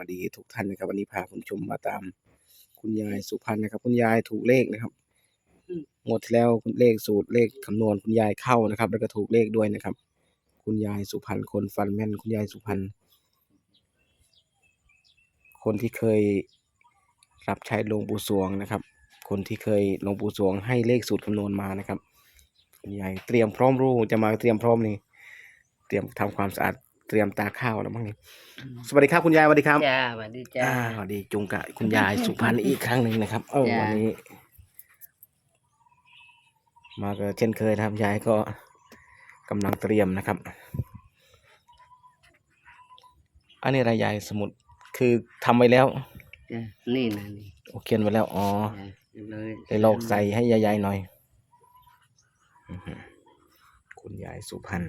วัสดีทุกท่านนะครับ วันนี้พาคุณผู้ชมมาตาม คุณยายสุพรรณนะครับ คุณยายถูกเลขนะครับอืมงวดที่แล้วเลขสูตรเลขคำนวณคุณยายเข้านะครับ แล้วก็ถูกเลขด้วยนะครับ คุณยายสุพรรณคนฟันแม่นคุณยายสุพรรณคนที่เคยรับใช้หลวงปู่สวงนะครับ คนที่เคยหลวงปู่สวงให้เลขสูตรคำนวณมานะครับคุณยายเตรียมพร้อมรู้จะมาเตรียมพร้อมนี่เตรียมทำความสะอาด เตรียมตาข้าวแล้วมั้งนี่สวัสดีครับคุณยายสวัสดีครับจ้าสวัสดีจ้าอ่าสวัสดีจุงกะคุณยายสุพรรณอีกครั้งหนึ่งนะครับเออจ้ะวันนี้ มาก็เช่นเคยนะครับยายก็กำลังเตรียมนะครับ อันนี้อะไรยายสมุดคือทำไว้แล้วจ้านี่นะนี่โอเขียนไว้แล้วอ๋อ จ้าเลยเลยลอกใส่ให้ยายๆหน่อยอื้อหือคุณยายสุพรรณ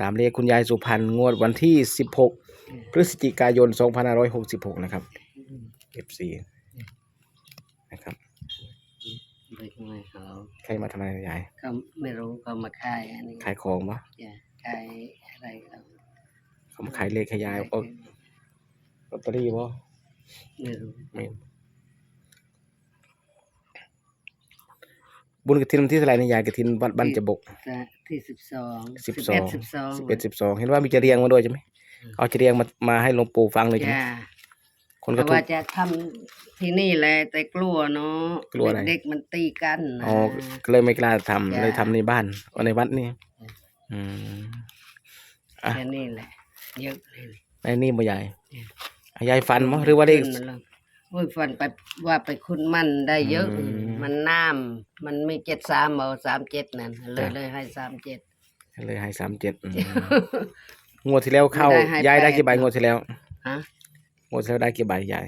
ตามเลขคุณยายสุพรรณงวดวันที่ 16 พฤศจิกายน 2566 นะครับ FC นะครับ ไปทำไมเขาใครมาทำอะไรยายเขาไม่รู้เขามาขายอันนี้ขายของปะจ้าขายอะไรเขาเขามาขายเลขให้ยายเอาลอตเตอรี่ปะไม่รู้ไม่บุญกระถินวันที่เท่าไหร่นะยายกระถินวัดบ้านจะบกจ้า ที่สิบสองสิบสเอ็อดงสิบสองสิบเอ็ดสิบสองเห็นว่ามีจะเรียงมาด้วยใช่ไหมเอาจะเรียงมามาให้หลวงปู่ฟังเลยใช่ไหมจ้าคนก็แต่ถูว่ากจะทำที่นี่แหละแต่กลัวเนาะกลัวอะไรเด็กๆมันตีกันนะอ๋อก็เลยไม่กล้าทำจ้ะเลยทำในบ้านเอาในวัดนี่จ้ะอืมอะแค่นี้แหละเยอะเลยในนี่บ่ใหญ่จ้ะอะยายฟันมั้หรือว่าเลขขึ้นมแล้ว โอ้ยฟันไปว่าไปคุณมันได้เยอะ อืม มันน้ำมันไม่เจ็ดสามเอาสามเจ็ดนั่นเลยจ้ะเลยให้สามเจ็ด เลยให้สามเจ็ดงวดที่แล้วเข้าได้ให้ยายได้แปดกี่ใบงวดที่แล้วฮะงวดที่แล้วได้กี่ใบยาย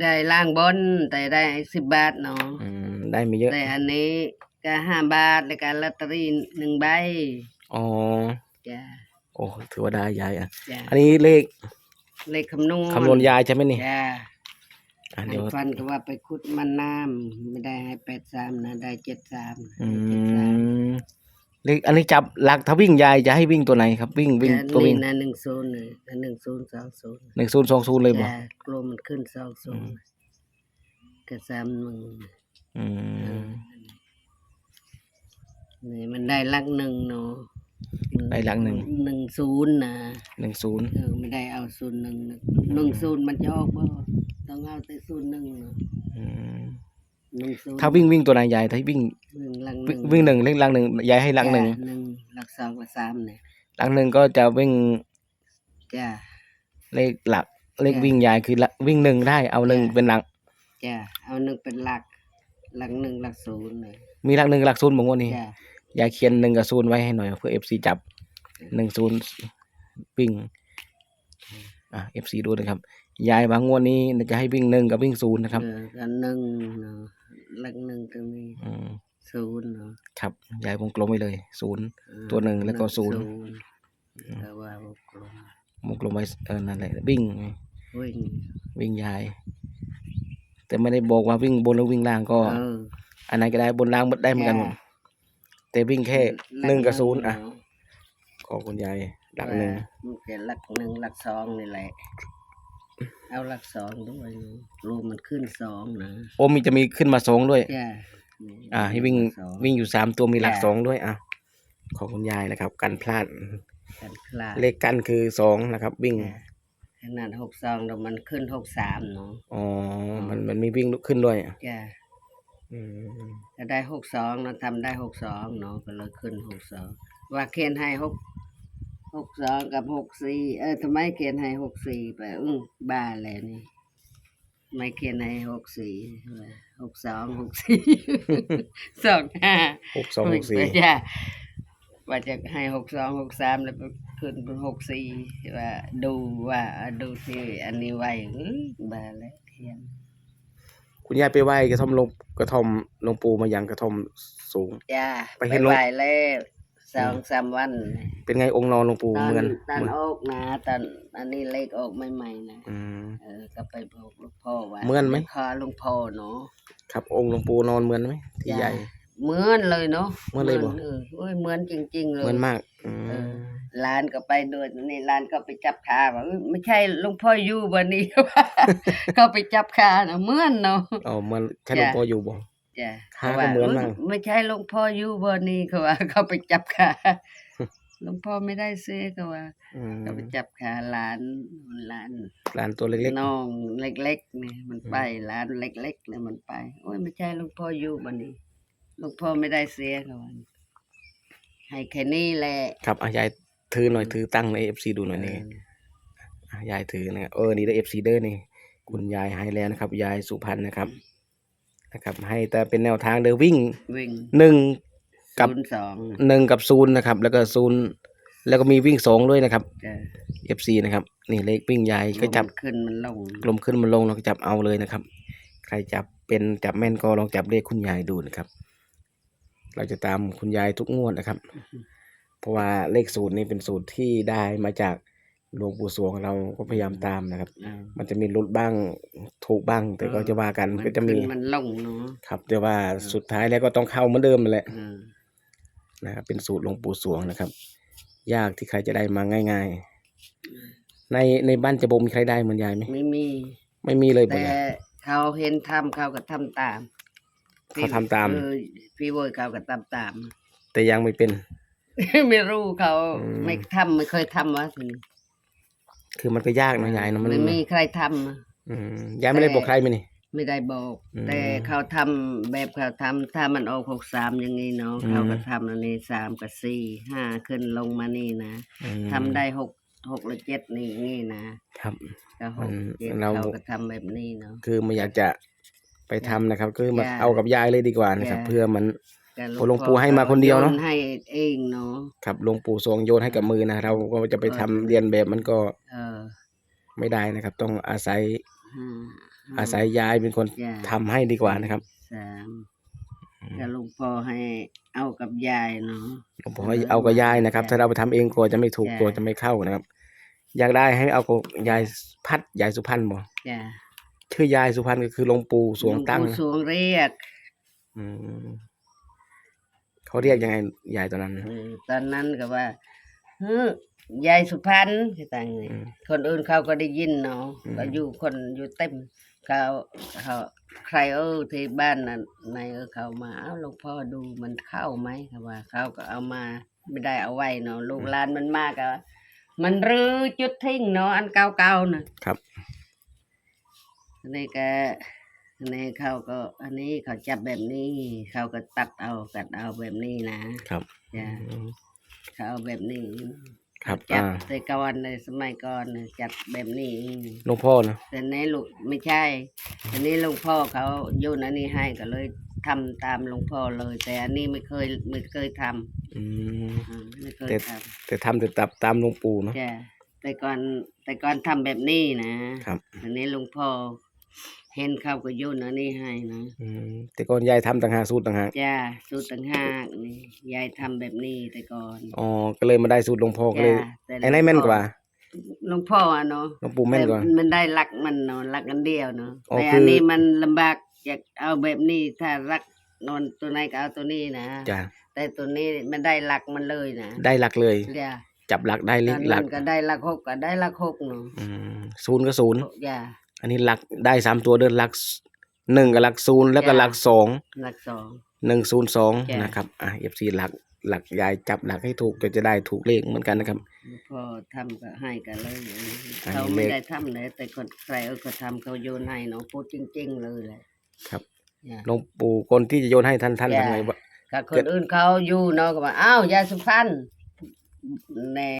ได้ล่างบนแต่ได้สิบบาทเนาะอืมได้ไม่เยอะแต่อันนี้ก็ห้าบาทแล้วก็ลอตเตอรี่หนึ่งใบอ๋อจ้ะโอ้ถือว่าได้ยายอะ จ้ะอันนี้เลขเลขคำนวณคำนวณยายใช่ไหมนี่ จ้ะ อะให้เดี๋ยว ฟันก็ว่าไปขุดมันน้ำไม่ได้ให้แปดสามนะได้เจ็ดสามอืเจ็ดสามมเลขอันนี้จับหลักถ้าวิ่งยายจะให้วิ่งตัวไหนครับ วิ่งวิ่งจ้ะตัววิ่งนี่นะหนึ่งศูนย์เลยหนึ่งศูนย์สองศูนย์หนึ่งศูนย์สองศูนย์เลยบ่จ้ะกลัวมันขึ้นสองศูนย์ก็สามหนึ่งอืมนี่มันได้หลักหนึ่งเนาะ ได้หลักหนึ่งหนึ่งศูนย์นะหนึ่งศูนย์เออไม่ได้เอาศูนย์หนึ่งนะหนึ่งศูนย์มันจะออกบ่ต้องเอาแต่ศูนย์หนึ่งเนาะอืมหนึ่งศูนย์ถ้าวิ่งวิ่งตัวไหนยายถ้าวิ่งวิ่งหลักหวิ่นึ่งงวิ่งหนึ่งเลขหลังหนึ่งยายให้หลังหนึ่งจ้ะหนึ่งหลักสองกับสามเนี่ยหลังหนึ่งก็จะวิ่งจ้ะเลขหลักเลขจ้ะวิ่งยายคือละวิ่งหนึ่งได้เอาหนึ่งจ้ะเป็นหลักจ้ะเอาหนึ่งเป็นหลัก หลักหนึ่งหลักศูนย์เนี่ยมีหลักหนึ่งหลักศูนย์บอกว่านี่จ้ะยายเขียนหนึ่งกับศูนย์ไว้ให้หน่อยเพื่อเอฟซีจับ หนึ่งศูนย์วิ่งอะเอฟซีดูนะครับ ยายบางงวดนี้จะให้วิ่งหนึ่งกับวิ่งศูนย์นะครับเออกันหนึ่งเนาะหลักหนึ่งตรงนี้อืมศูนย์เนาะครับยายวงกลมไว้เลยศูนย์เออตัวหนึ่งแล้วก็ศูนย์แต่ว่าวงกลมวงกลมไว้เออนั่นแหละวิ่งวิ่งวิ่งยาย แต่ไม่ได้บอกว่าวิ่งบนหรือวิ่งล่างก็เอออันไหนก็ได้บนล่างได้เหมือนกันหมดจ้ะแต่วิ่งแค่หนึ่งกับศูนย์อะเา ขอคุณยายหลักหนึ่งมันแค่หลักหนึ่งหลักสองนี่แหละ เอาหลักสองด้วยรวมมันขึ้นสองนะโอ้มีจะมีขึ้นมาสองด้วย จ้ะอ่าให้วิ่งสองวิ่งอยู่สามตัวมีหลักจ้ะสองด้วยอะขอคุณยายนะครับ กันพลาดกันพลาดเลขกันคือสองนะครับ วิ่งจ้ะขนาดหกสองเดี๋ยวมันขึ้นหกสามเนาะอ๋อมันมันมีวิ่งขึ้นด้วยอะจ้ะอืมจะได้หกสองเนาะทำได้หกสองเนาะก็เลยขึ้นหกสองว่าเขียนให้หก หกสองกับหกสี่เออทำไมเขียนให้หกสี่ไปอื้อบ้าเลยนี่ไม่เขียนให้หกสี่หกสองหกสี่สองห้าหกสองหกสี่จ้ะว่าจะให้หกสองหกสามแล้วไปขึ้นเป็นหกสี่ว่าดูว่าดูที่อันนี้ไว้อื้อบ้าเลยเขียนคุณยายไปไหว้กระท่อมหลวงกระท่อมหลวงปู่มายังกระท่อมสูงจ้าไปเห็นหลวงไหวแล้ว สองสามวันเป็นไงองค์นอนหลวงปู่ตอนเหมือนตอนเหมือนออกนะตอนอันนี้เลขออกใหม่ๆนะอืม เออก็ไปบอกหลวงพ่อว่าเหมือนไหมคอหลวงพ่อเนาะครับองค์หลวงปู่นอนเหมือนไหมที่จ้ะใหญ่ เหมือนเลยเนาะเหมือนเลยบ่เออโอ้ยเหมือนจริง ๆ เลยเหมือนมากอืเอมอหลานก็ไปด้วยนี่หลานก็ไปจับขาว่าเอ้ยไม่ใช่หลวงพ่ออยู่บ่นี่เขาไปจับขานะเหมือนเนาะ อ๋อมันใช่หลวงจ้ะพ่ออยู่บ่ จ้ะขาเขาว่าก็เหมือนมากยไม่ใช่หลวงพ่ออยู่บ่นี่เขาว่า เขาไปจับขาหลวงพ่อไม่ได้ซื้อเขาว่าอืมเขาไปจับขาหลานหลานร้านตัวเล็ก น้องเล็กๆนี่มันไปหลานเล็กๆเนี่ยมันไปโอ้ยไม่ใช่หลวงพ่ออยู่บ่นี่หลวงพ่อไม่ได้เสียเขาว่าให้แค่นี้แหละๆ ครับอะยายถือหน่อยถือตั้งใน FC ดูหน่อยนี่เอออะยายถือนะครับเออนี่ได้ FC เด้อนี่ คุณยายให้แล้วนะครับ ยายสุพรรณนะครับ นะครับ ให้แต่เป็นแนวทางเดินวิ่งวิ่งหนึ่งกับ ศูนย์สองหนึ่งกับศูนย์นะครับ แล้วก็ศูนย์แล้วก็มีวิ่งสองด้วยนะครับ จ้ะ FC นะครับ นี่เลขวิ่งยายก็จับ มันขึ้นมันลงกลมขึ้นมันลงเราก็จับเอาเลยนะครับ ใครจับเป็นจับแม่นก็ลองจับเลขคุณยายดูนะครับ เราจะตามคุณยายทุกงวดนะครับ เพราะว่าเลขสูตรนี้เป็นสูตรที่ได้มาจาก หลวงปู่สวงเราก็พยายามตามนะครับ อ่ามันจะมีลดบ้างถูกบ้าง แต่ก็จะว่ากันมันก็จะมีขึ้นมันลงเนาะครับแต่ว่าสุดท้ายแล้วก็ต้องเข้าเหมือนเดิมนั่นแหละอ่านะครับเป็นสูตรหลวงปู่สวงนะครับ ยากที่ใครจะได้มาง่าย ๆ ในในบ้านจะบมีใครได้เหมือนยายไหมไม่มี ไม่มีเลยบ่แต่ยาย เขาเห็นทำเขาก็ทำตามเขาทำตาม เออพี่โวยเขาก็ทำตาม แต่ยังไม่เป็น ไม่รู้เขาอืม ไม่ทำไม่เคยทำวะสิ คือมันก็ยากนะยายเนอะมันไม่มีใครทำอะอืมยายไม่ได้บอกใครไหมนี่ ไม่ได้บอก อืม แต่เขาทำแบบเขาทำถ้ามันออกหกสามอย่างนี้เนาะอืมเขาก็ทำอันนี้สามกับสี่ห้าขึ้นลงมานี่นะอืมทำได้หกหกหรือเจ็ดนี่อย่างนี้นะครับ ก็หกมันเจ็ดเรา เขาก็ทำแบบนี้เนาะ คือไม่อยากจะไปทำนะครับก็มาจ้ะเอากับยายเลยดีกว่านะครับ จ้ะ เพื่อมัน ก็โอ้หลวงปู่ให้มาคนเดียวเนอะ โให้เองเนาะครับหลวงปู่ทรงโยนให้กับมือนะเราก็จะไปทำเออเรียนแบบมันก็เออไม่ได้นะครับ ต้องอาศัยห้าอาศัยยายเป็นคนจ้ะทำให้ดีกว่านะครับสามก็หลวงพ่อให้เอากับยายเนาะ หลวงพ่อให้เอากับยายนะครับ ถ้าเราไปทำเองกลัวจะไม่ถูกจ้ะกลัวจะไม่เข้านะครับ อยากได้ให้เอากับยายพัดยายสุพรรณบ่จ้ะชื่อยายสุพรรณก็คือหลวงปู่สวงตั้งหลปู่นะสวงเรียกอืม เขาเรียกยังไงยายตอนนั้นเออตอนนั้นก็ว่าเฮ้ยยายสุพรรณคือต่างไงอืมคนอื่นเขาก็ได้ยินเนาะอืม ก็อยู่คนอยู่เต็มเขาเขาใครเออที่บ้านน่ะในเออเขามาเอ้าหลวงพ่อดูมันเข้าไหมเขาว่าเขาก็เอามาไม่ได้เอาไว้เนาะลูกหลานมันมากอะมันรื้อจุดทิ้งเนาะอันเก่าๆน่ะ ครับอันนี้ก็ อันนี้เขาก็อันนี้เขาจับแบบนี้ เขาก็ตัดเอากัดเอาแบบนี้นะครับจ้ะอืมเขาเอาแบบนี้ครับจับอ่าแต่ก่อนในสมัยก่อนน่ะจัดแบบนี้ หลวงพ่อนะแต่ในลูกไม่ใช่ อันนี้หลวงพ่อเขาโยนอันนี้ให้ก็เลยทำตามหลวงพ่อเลย แต่อันนี้ไม่เคยไม่เคยทำอืม อ่าไม่เคยแต่ทำแต่ทำแต่ตับตามหลวงปู่เนาะจ้ะแต่ก่อนแต่ก่อนทำแบบนี้นะครับ อันนี้หลวงพ่อ เห็นเขาก็โยนอันนี้ให้นะอืมแต่ก่อนยายทำต่างหากสูตรต่างหากจ้าสูตรต่างหากนี่ยายทำแบบนี้แต่ก่อนอ๋อก็เลยมาได้สูตรหลวงพ่อก็เลยจ้ะแต่ไอ้ไหนแม่นกว่าหลวงพ่ออะเนาะหลวงปู่แม่นกว่าแต่มันได้รักมันเนาะรักอันเดียวเนาะอ๋อแต่คืออัอันนี้มันลำบากอยากเอาแบบนี้ถ้ารักนอนตัวไหนก็เอาตัวนี้นะจ้ะแต่ตัวนี้มันได้หลักมันเลยนะได้หลักเลย จ้าจับหลักได้ตเลอขนหลันั้กนก็ได้หลักหกก็ได้หลักหกเนาะอืมศูนย์ก็ศูนย์จ้า อันนี้หลักได้สามตัวเดินหลักหนึ่งกับหลักศูนย์แล้วก็จ้ะหลักสองหลักสองหนึ่งศูนย์สองจ้ะนะครับอะเอฟซีหลักหลักยายจับหลักให้ถูกก็จะได้ถูกเลขเหมือนกันนะครับหลวงพ่อทำก็ให้กันเลยอันนี้เขาไม่เลขได้ทำเลยแต่คนใครเออเขาทำเขาโยนให้เนาะพูดจริง ๆ เลยแหละครับจ้ะหลวงปู่คนที่จะโยนให้ท่านท่านจ้ะทำไงวะกับคนอื่นเขาอยู่เนาะก็ว่าอ้าวยายสุพรรณแน่